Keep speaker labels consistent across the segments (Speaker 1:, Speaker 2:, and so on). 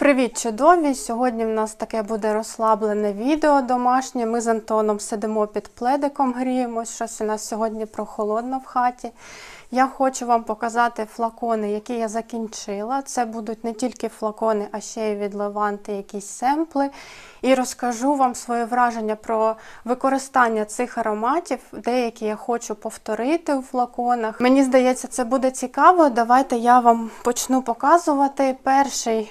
Speaker 1: Привіт, чудові! Сьогодні в нас таке буде розслаблене відео домашнє. Ми з Антоном сидимо під пледиком, гріємось. Щось у нас сьогодні прохолодно в хаті. Я хочу вам показати флакони, які я закінчила. Це будуть не тільки флакони, а ще й від Леванти якісь семпли. І розкажу вам своє враження про використання цих ароматів. Деякі я хочу повторити у флаконах. Мені здається, це буде цікаво. Давайте я вам почну показувати. Перший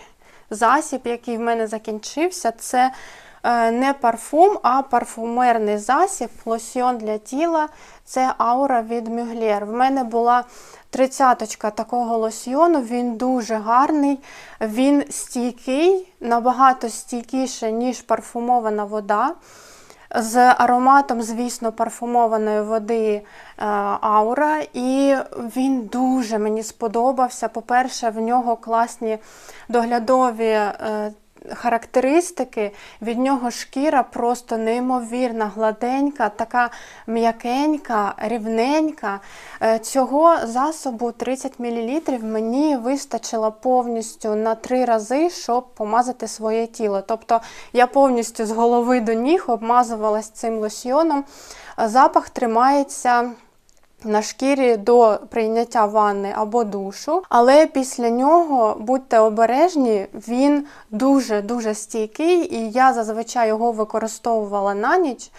Speaker 1: засіб, який в мене закінчився, це е, не парфум, а парфумерний засіб, лосьйон для тіла. Це аура від Мюглєр. В мене була тридцяточка такого лосьйону, він дуже гарний, він стійкий, набагато стійкіше, ніж парфумована вода. З ароматом, звісно, парфумованої води е, аура, і він дуже мені сподобався. По-перше, в нього класні доглядові е, характеристики. Від нього шкіра просто неймовірна, гладенька, така м'якенька, рівненька. Е, Цього засобу 30 мл мені вистачило повністю на три рази, щоб помазати своє тіло. Тобто я повністю з голови до ніг обмазувалась цим лосьйоном. Запах тримається на шкірі до прийняття ванни або душу, але після нього будьте обережні, він дуже-дуже стійкий, і я зазвичай його використовувала на ніч.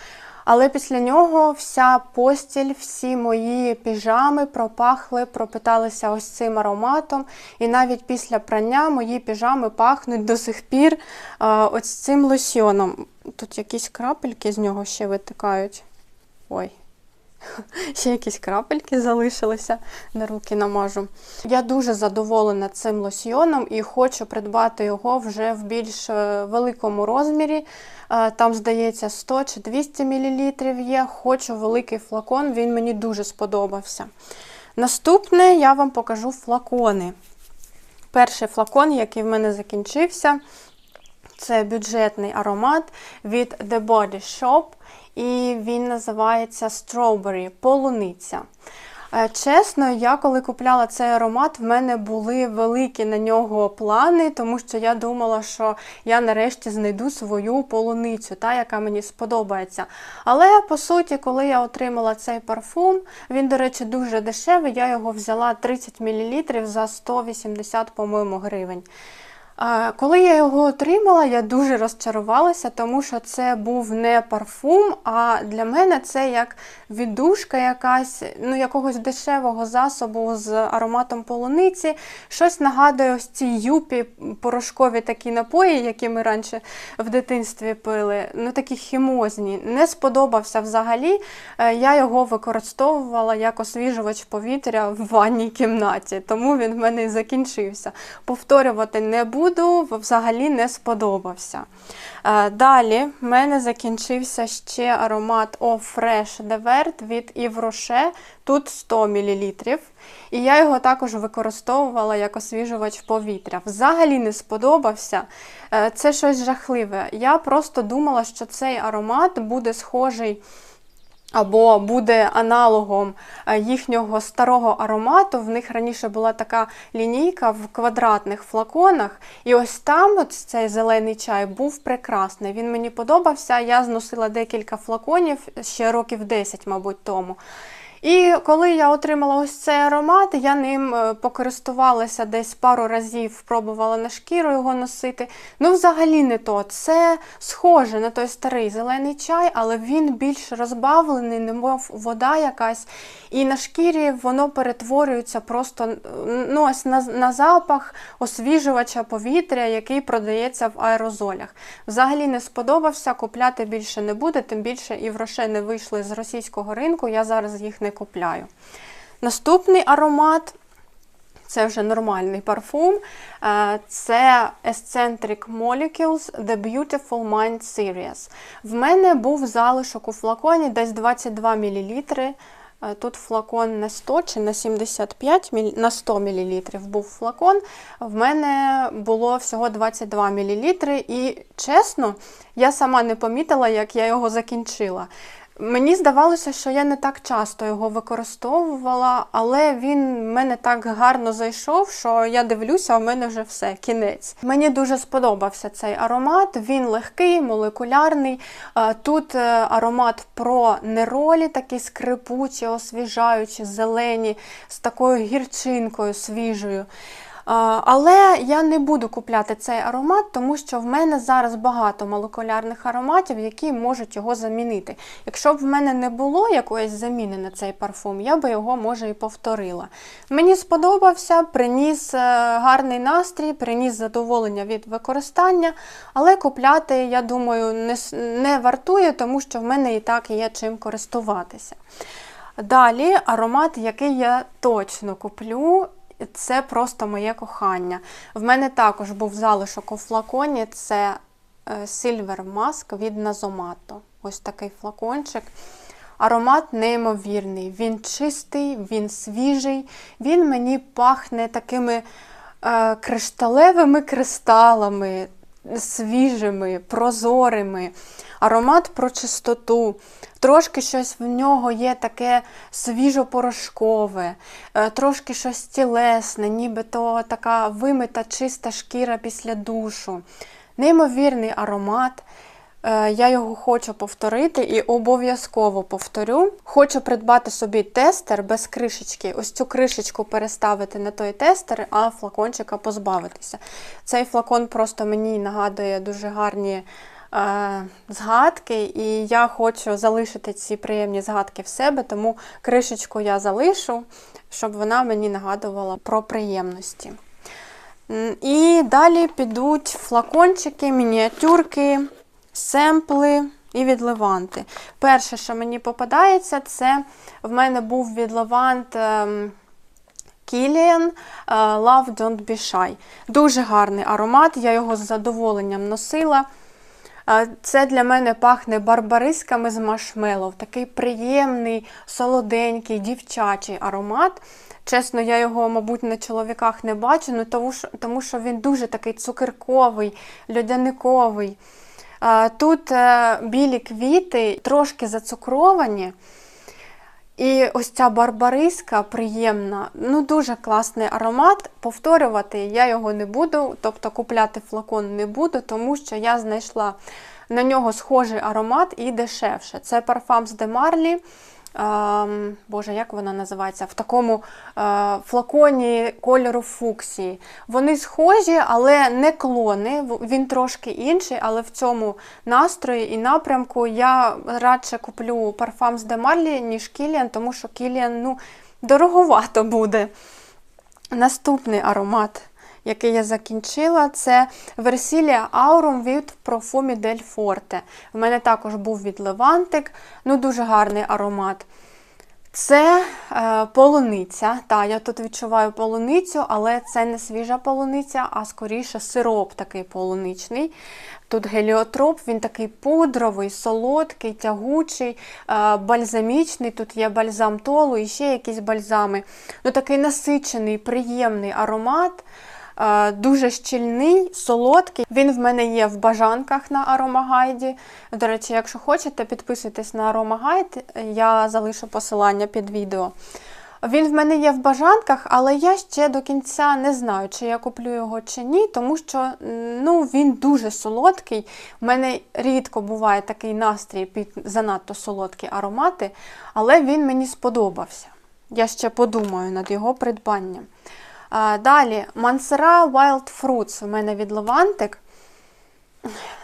Speaker 1: Але після нього вся постіль, всі мої піжами пропахли, пропиталися ось цим ароматом. І навіть після прання мої піжами пахнуть до сих пір е, ось цим лосьйоном. Тут якісь крапельки з нього ще витикають. Ой. Ще якісь крапельки залишилися, на руки намажу. Я дуже задоволена цим лосьйоном і хочу придбати його вже в більш е, великому розмірі. Е, Там, здається, 100 чи 200 мл є. Хочу великий флакон, він мені дуже сподобався. Наступне я вам покажу флакони. Перший флакон, який в мене закінчився, це бюджетний аромат від The Body Shop і він називається Strawberry полуниця. Е, Чесно, я коли купляла цей аромат, в мене були великі на нього плани, тому що я думала, що я нарешті знайду свою полуницю, та, яка мені сподобається. Але по суті, коли я отримала цей парфум, він, до речі, дуже дешевий. Я його взяла 30 мл за 180, по-моєму, гривень. Коли я його отримала, я дуже розчарувалася, тому що це був не парфум, а для мене це як віддушка якась, ну, якогось дешевого засобу з ароматом полуниці. Щось нагадує ось ці юпі порошкові такі напої, які ми раніше в дитинстві пили. Ну такі хімозні. Не сподобався взагалі. Е, Я його використовувала як освіжувач повітря в ванній кімнаті, тому він в мене і закінчився. Повторювати не буду взагалі не сподобався. Е, Далі в мене закінчився ще аромат Eau Fresh de від Yves тут 100 мл. І я його також використовувала як освіжувач повітря. Взагалі не сподобався. Е, Це щось жахливе. Я просто думала, що цей аромат буде схожий. Або буде аналогом е, їхнього старого аромату. В них раніше була така лінійка в квадратних флаконах. І ось там от цей зелений чай був прекрасний. Він мені подобався. Я зносила декілька флаконів ще років 10, мабуть, тому. І коли я отримала ось цей аромат, я ним е, покористувалася десь пару разів, пробувала на шкіру його носити. Ну, взагалі не то. Це схоже на той старий зелений чай, але він більш розбавлений, немов вода якась. І на шкірі воно перетворюється просто ну, ось на, на запах освіжувача повітря, який продається в аерозолях. Взагалі не сподобався, купляти більше не буде, тим більше і в Роше не вийшли з російського ринку, я зараз їх не купляю. Наступний аромат. Це вже нормальний парфум. Е, Це Eccentric Molecules The Beautiful Mind Series. В мене був залишок у флаконі десь 22 мл. Тут флакон на 100 чи на 75 на 100 мл був флакон. В мене було всього 22 мл. І чесно, я сама не помітила, як я його закінчила. Мені здавалося, що я не так часто його використовувала, але він мене так гарно зайшов, що я дивлюся, у мене вже все, кінець. Мені дуже сподобався цей аромат. Він легкий, молекулярний. Е, Тут е, аромат про неролі, такі скрипучі, освіжаючі, зелені, з такою гірчинкою свіжою. Але я не буду купляти цей аромат, тому що в мене зараз багато молекулярних ароматів, які можуть його замінити. Якщо б в мене не було якоїсь заміни на цей парфум, я би його може і повторила. Мені сподобався, приніс е, гарний настрій, приніс задоволення від використання, але купляти, я думаю, не, не вартує, тому що в мене і так є чим користуватися. Далі аромат, який я точно куплю, це просто моє кохання. В мене також був залишок у флаконі. Це е, Silver Mask від Назомато. Ось такий флакончик. Аромат неймовірний. Він чистий, він свіжий, він мені пахне такими е, кришталевими кристалами, свіжими, прозорими. Аромат про чистоту. Трошки щось в нього є таке свіжопорошкове, е, трошки щось тілесне, нібито така вимита чиста шкіра після душу. Неймовірний аромат. Е, Я його хочу повторити і обов'язково повторю. Хочу придбати собі тестер без кришечки. Ось цю кришечку переставити на той тестер, а флакончика позбавитися. Цей флакон просто мені нагадує дуже гарні е, згадки, і я хочу залишити ці приємні згадки в себе, тому кришечку я залишу, щоб вона мені нагадувала про приємності. І далі підуть флакончики, мініатюрки, семпли і відливанти. Перше, що мені попадається, це в мене був відливант ем, Kilian е, Love Don't Be Shy. Дуже гарний аромат, я його з задоволенням носила. Е, Це для мене пахне барбарисками з маршмеллоу. Такий приємний, солоденький, дівчачий аромат. Чесно, я його, мабуть, на чоловіках не бачу, ну, тому що він дуже такий цукерковий, льодяниковий. Тут е, білі квіти, трошки зацукровані. І ось ця барбариска приємна, ну дуже класний аромат. Повторювати я його не буду, тобто купляти флакон не буду, тому що я знайшла на нього схожий аромат і дешевше. Це парфам з Демарлі. Ем, Боже, як вона називається? В такому е, флаконі кольору фуксії. Вони схожі, але не клони. Він трошки інший, але в цьому настрої і напрямку я радше куплю парфам з Демарлі, ніж Кіліан, тому що Кіліан ну, дороговато буде. Наступний аромат, який я закінчила, це Versilia Aurum від Profumi del Forte. В мене також був від Левантик, ну дуже гарний аромат. Це е, полуниця. Та, я тут відчуваю полуницю, але це не свіжа полуниця, а скоріше сироп такий полуничний. Тут геліотроп, він такий пудровий, солодкий, тягучий, е, бальзамічний. Тут є бальзам толу і ще якісь бальзами. Ну, такий насичений, приємний аромат. Е, Дуже щільний, солодкий. Він в мене є в бажанках на аромагайді. До речі, якщо хочете, підписуйтесь на аромагайд, я залишу посилання під відео. Він в мене є в бажанках, але я ще до кінця не знаю, чи я куплю його чи ні, тому що ну, він дуже солодкий. У мене рідко буває такий настрій під занадто солодкі аромати, але він мені сподобався. Я ще подумаю над його придбанням. Далі Мансера Wild Fruits у мене від Левантик.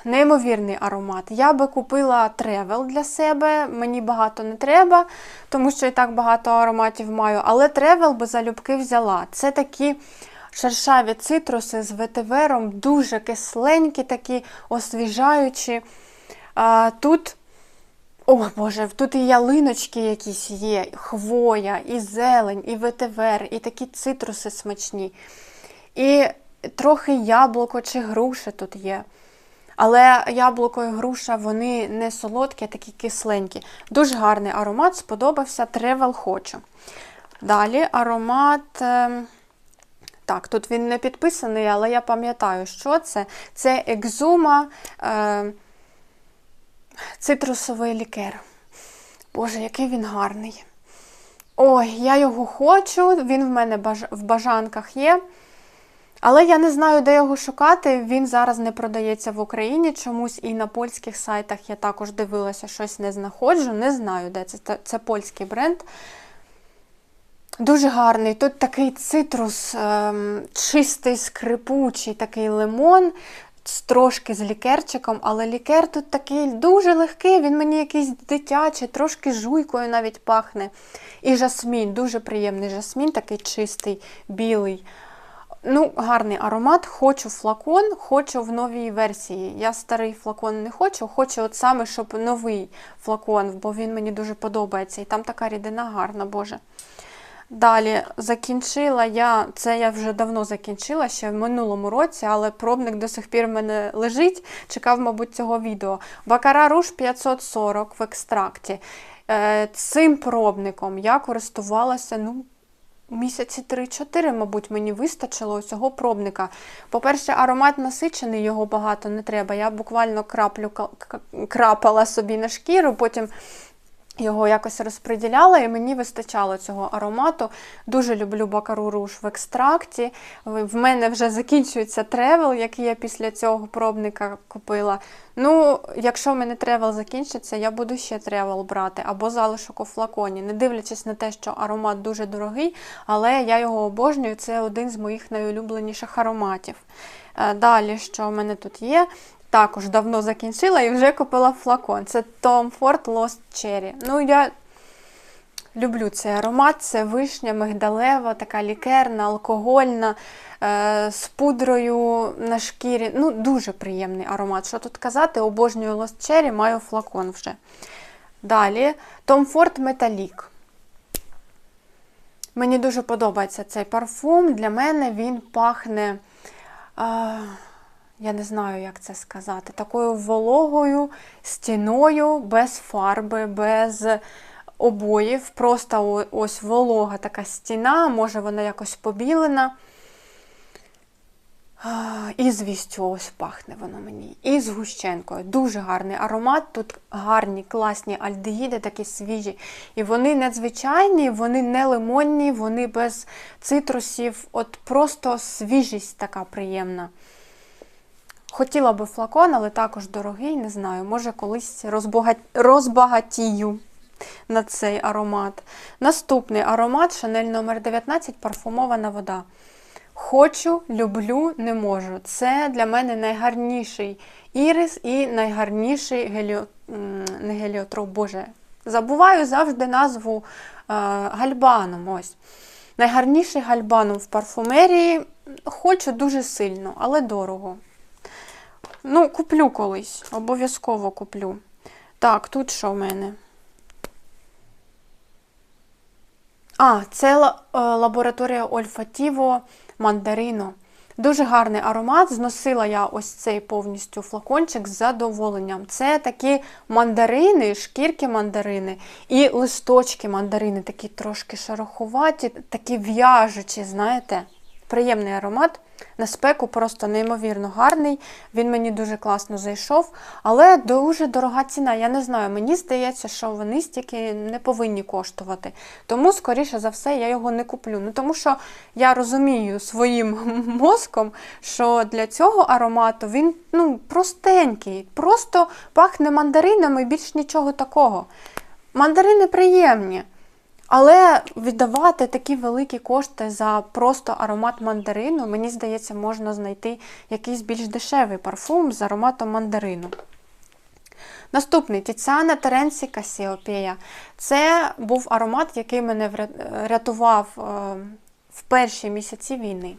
Speaker 1: Неймовірний аромат. Я би купила тревел для себе, мені багато не треба, тому що і так багато ароматів маю, але тревел би залюбки взяла. Це такі шершаві цитруси з ветивером, дуже кисленькі, такі освіжаючі. Тут, о Боже, тут і ялиночки якісь є, хвоя, і зелень, і ветивер, і такі цитруси смачні. І трохи яблуко чи груші тут є. Але яблуко і груша вони не солодкі, а такі кисленькі. Дуже гарний аромат, сподобався. Тревел хочу. Далі аромат. ем, Так, тут він не підписаний, але я пам'ятаю, що це. Це екзума е, цитрусовий лікер. Боже, який він гарний. Ой, я його хочу, він в мене в бажанках є. Але я не знаю, де його шукати. Він зараз не продається в Україні чомусь і на польських сайтах я також дивилася, щось не знаходжу. Не знаю, де це. Це, це польський бренд. Дуже гарний. Тут такий цитрус, ем, чистий, скрипучий, такий лимон, трошки з лікерчиком, але лікер тут такий дуже легкий, він мені якийсь дитячий, трошки жуйкою навіть пахне. І жасмін, дуже приємний жасмін, такий чистий, білий. Ну, гарний аромат. Хочу флакон, хочу в новій версії. Я старий флакон не хочу, хочу от саме, щоб новий флакон, бо він мені дуже подобається. І там така рідина гарна, Боже. Далі закінчила я, це я вже давно закінчила, ще в минулому році, але пробник до сих пір в мене лежить. Чекав, мабуть, цього відео. Бакара Руш 540 в екстракті. Е, Цим пробником я користувалася, ну, місяці 3-4, мабуть, мені вистачило цього пробника. По-перше, аромат насичений, його багато не треба. Я буквально краплю крапала собі на шкіру, потім його якось розподіляла, і мені вистачало цього аромату. Дуже люблю бакару руж в екстракті. В в мене вже закінчується тревел, який я після цього пробника купила. Ну, якщо в мене тревел закінчиться, я буду ще тревел брати або залишок у флаконі. Не дивлячись на те, що аромат дуже дорогий, але я його обожнюю. Це один з моїх найулюбленіших ароматів. Е, Далі, що в мене тут є? Також давно закінчила і вже купила флакон. Це Tom Ford Lost Cherry. Ну, я люблю цей аромат, це вишня, мигдалева, така лікерна, алкогольна, е, з пудрою на шкірі. Ну, дуже приємний аромат. Що тут казати? Обожнюю Lost Cherry, маю флакон вже. Далі Tom Ford Metallic. Мені дуже подобається цей парфум. Для мене він пахне. А, я не знаю, як це сказати, такою вологою стіною, без фарби, без обоїв. Просто ось волога така стіна, може вона якось побілена. І звістю ось пахне воно мені. І з гущенкою. Дуже гарний аромат. Тут гарні, класні альдегіди, такі свіжі. І вони надзвичайні, вони не лимонні, вони без цитрусів. От просто свіжість така приємна. Хотіла би флакон, але також дорогий, не знаю. Може, колись розбага- розбагатію на цей аромат. Наступний аромат Chanel номер 19 парфумована вода. Хочу, люблю, не можу. Це для мене найгарніший ірис і найгарніший геліо... не геліотроп, боже. Забуваю завжди назву е, гальбаном. Ось. Найгарніший гальбаном в парфумерії. Хочу дуже сильно, але дорого. Ну, куплю колись, обов'язково куплю. Так, тут що в мене? А, це е, лабораторія Ольфатіво Мандарино. Дуже гарний аромат. Зносила я ось цей повністю флакончик з задоволенням. Це такі мандарини, шкірки мандарини і листочки мандарини, такі трошки шероховаті, такі в'яжучі, знаєте. Приємний аромат. На спеку просто неймовірно гарний. Він мені дуже класно зайшов, але дуже дорога ціна. Я не знаю, мені здається, що вони стільки не повинні коштувати. Тому, скоріше за все, я його не куплю. Ну тому що я розумію своїм мозком, що для цього аромату він ну, простенький, просто пахне мандаринами і більш нічого такого. Мандарини приємні. Але віддавати такі великі кошти за просто аромат мандарину, мені здається, можна знайти якийсь більш дешевий парфум з ароматом мандарину. Наступний Тіціана Теренсі Касіопея. Це був аромат, який мене вря- рятував е, в перші місяці війни.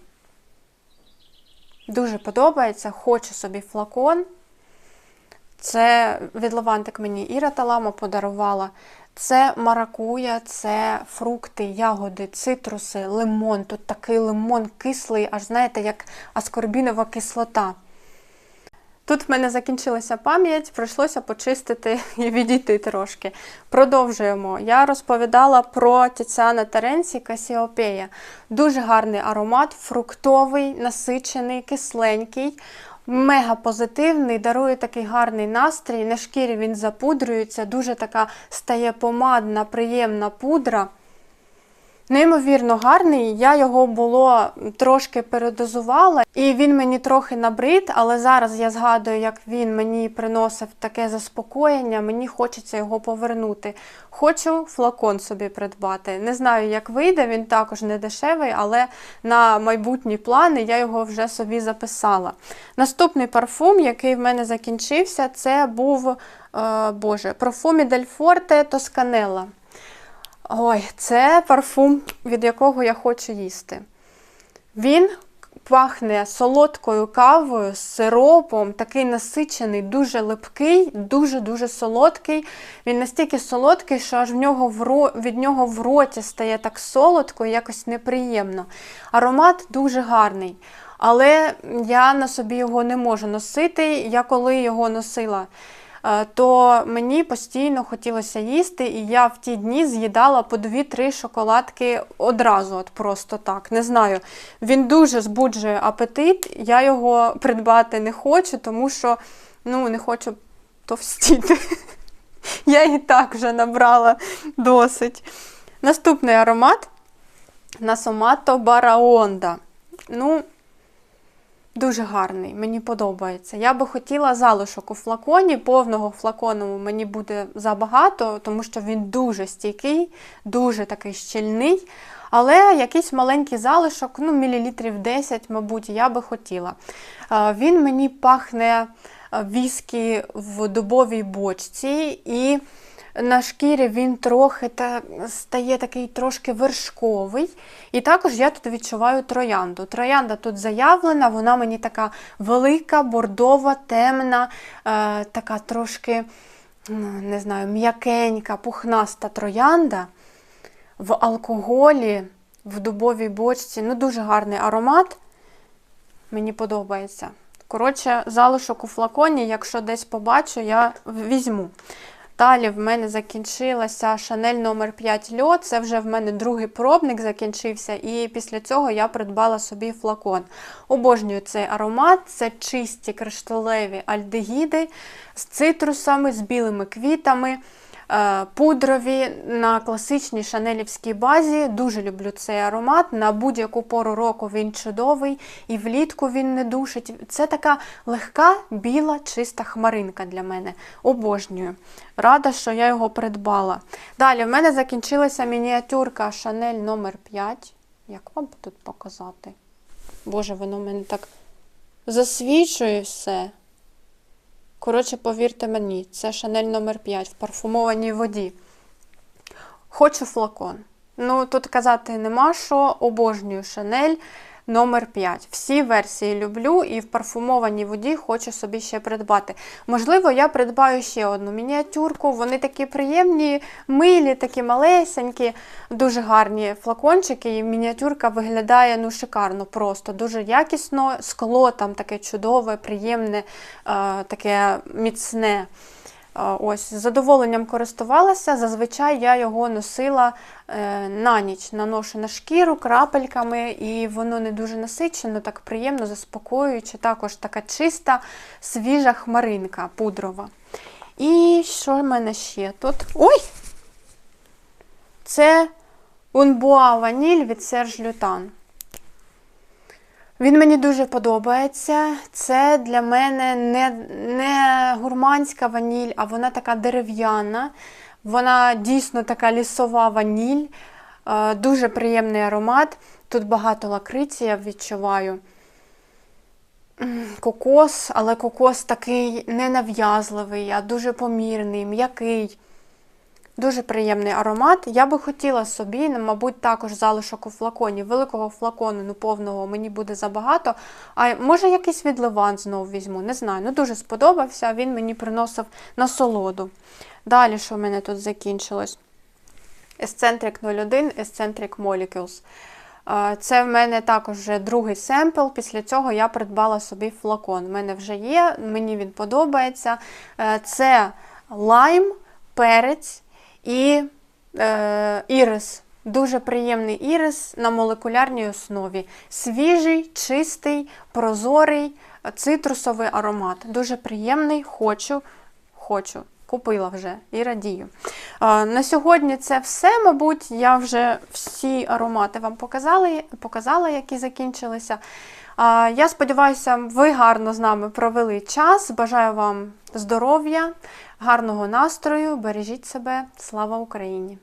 Speaker 1: Дуже подобається, хочу собі флакон. Це від Лавантик мені Іра Таламо подарувала. Це маракуя, це фрукти, ягоди, цитруси, лимон. Тут такий лимон кислий, аж знаєте, як аскорбінова кислота. Тут в мене закінчилася пам'ять, прийшлося почистити і відійти трошки. Продовжуємо. Я розповідала про Тіціана Теренці Касіопея. Дуже гарний аромат, фруктовий, насичений, кисленький. Мега позитивний, дарує такий гарний настрій. На шкірі він запудрюється, дуже така стає помадна, приємна пудра. Неймовірно гарний. Я його було трошки передозувала, і він мені трохи набрид, але зараз я згадую, як він мені приносив таке заспокоєння, мені хочеться його повернути. Хочу флакон собі придбати. Не знаю, як вийде, він також не дешевий, але на майбутні плани я його вже собі записала. Наступний парфум, який в мене закінчився, це був е, Боже, Профумі Дель Форте Тосканелла. Ой, це парфум, від якого я хочу їсти. Він пахне солодкою кавою, сиропом, такий насичений, дуже липкий, дуже-дуже солодкий. Він настільки солодкий, що аж в нього в ро... від нього в роті стає так солодко і якось неприємно. Аромат дуже гарний. Але я на собі його не можу носити. Я коли його носила то мені постійно хотілося їсти, і я в ті дні з'їдала по 2-3 шоколадки одразу, от просто так. Не знаю. Він дуже збуджує апетит, я його придбати не хочу, тому що ну, не хочу товстіти. Я і так вже набрала досить. Наступний аромат Насомато Бараонда. Ну, Дуже гарний, мені подобається. Я би хотіла залишок у флаконі, повного флакону мені буде забагато, тому що він дуже стійкий, дуже такий щільний. Але якийсь маленький залишок, ну, мілілітрів 10, мабуть, я би хотіла. Він мені пахне віскі в дубовій бочці. і на шкірі він трохи та, стає такий трошки вершковий. І також я тут відчуваю троянду. Троянда тут заявлена, вона мені така велика, бордова, темна, е, така трошки, не знаю, м'якенька, пухнаста троянда в алкоголі, в дубовій бочці. Ну, дуже гарний аромат. Мені подобається. Коротше, залишок у флаконі, якщо десь побачу, я візьму. Далі в мене закінчилася Шанель номер 5 льот. Це вже в мене другий пробник закінчився, і після цього я придбала собі флакон. Обожнюю цей аромат, це чисті кришталеві альдегіди з цитрусами, з білими квітами. Е, пудрові на класичній шанелівській базі. Дуже люблю цей аромат. На будь-яку пору року він чудовий, і влітку він не душить. Це така легка, біла, чиста хмаринка для мене. Обожнюю. Рада, що я його придбала. Далі в мене закінчилася мініатюрка Шанель номер 5 Як вам тут показати? Боже, воно в мене так засвічує все. Коротше, повірте мені, це шанель номер 5 в парфумованій воді. Хочу флакон. Ну, тут казати нема що, обожнюю шанель номер 5 Всі версії люблю і в парфумованій воді хочу собі ще придбати. Можливо, я придбаю ще одну мініатюрку. Вони такі приємні, милі, такі малесенькі, дуже гарні флакончики. І мініатюрка виглядає ну, шикарно, просто дуже якісно. Скло там таке чудове, приємне, е, таке міцне. Ось, З задоволенням користувалася, зазвичай я його носила е, на ніч, наношу на шкіру крапельками, і воно не дуже насичено, так приємно, заспокоююче, також така чиста, свіжа хмаринка пудрова. І що в мене ще тут? Ой! Це Унбуа Ваніль від Серж Лютан. Він мені дуже подобається. Це для мене не не гурманська ваніль, а вона така дерев'яна. Вона дійсно така лісова ваніль, е, дуже приємний аромат. Тут багато лакриці, я відчуваю. Кокос, але кокос такий ненав'язливий, а дуже помірний, м'який. Дуже приємний аромат. Я би хотіла собі, мабуть, також залишок у флаконі. Великого флакону, ну повного мені буде забагато. А може якийсь відливан знову візьму, не знаю. Ну дуже сподобався, він мені приносив насолоду. Далі, що в мене тут закінчилось? Eccentric 01, Eccentric Molecules. Це в мене також вже другий семпл. Після цього я придбала собі флакон. У мене вже є, мені він подобається. Е, Це лайм, перець і е, ірис. Дуже приємний ірис на молекулярній основі. Свіжий, чистий, прозорий, е, цитрусовий аромат. Дуже приємний, хочу, хочу. Купила вже і радію. На сьогодні це все, мабуть, я вже всі аромати вам показала, показала які закінчилися. Я сподіваюся, ви гарно з нами провели час. Бажаю вам здоров'я, гарного настрою, бережіть себе. Слава Україні!